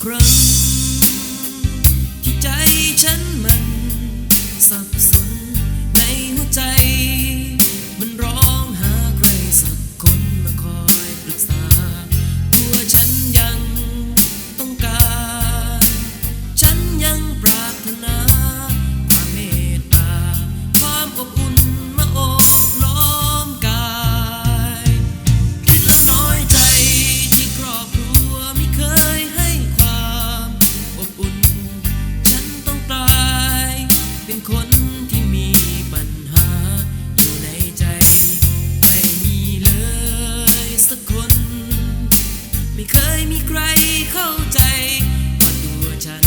crush. คนที่มีปัญหาอยู่ในใจ ไม่มีเลยสักคน ไม่เคยมีใครเข้าใจว่าตัวฉัน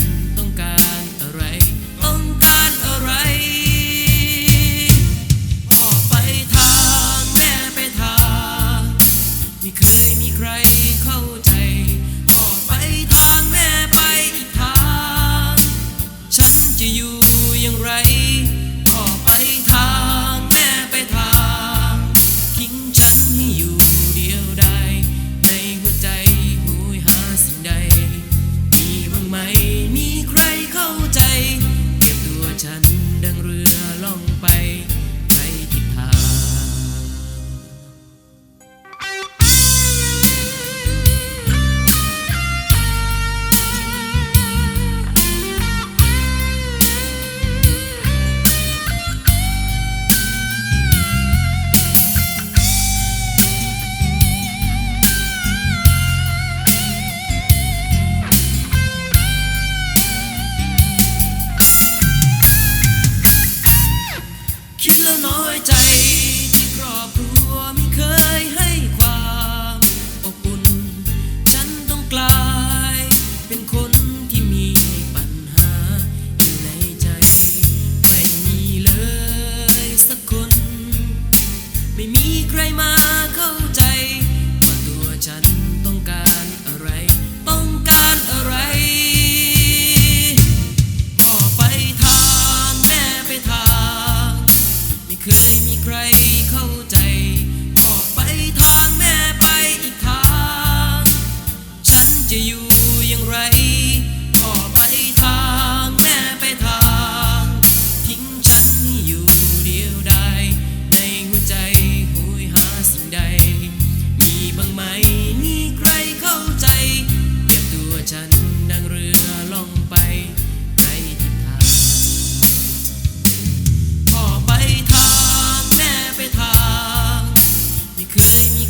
ไม่มีใครมา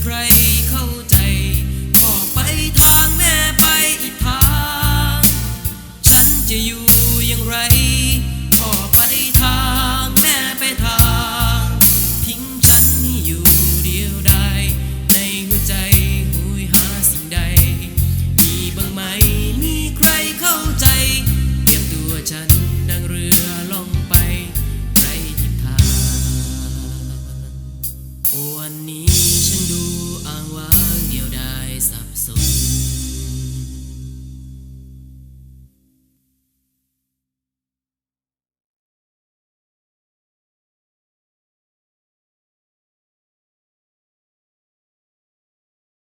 pray cold.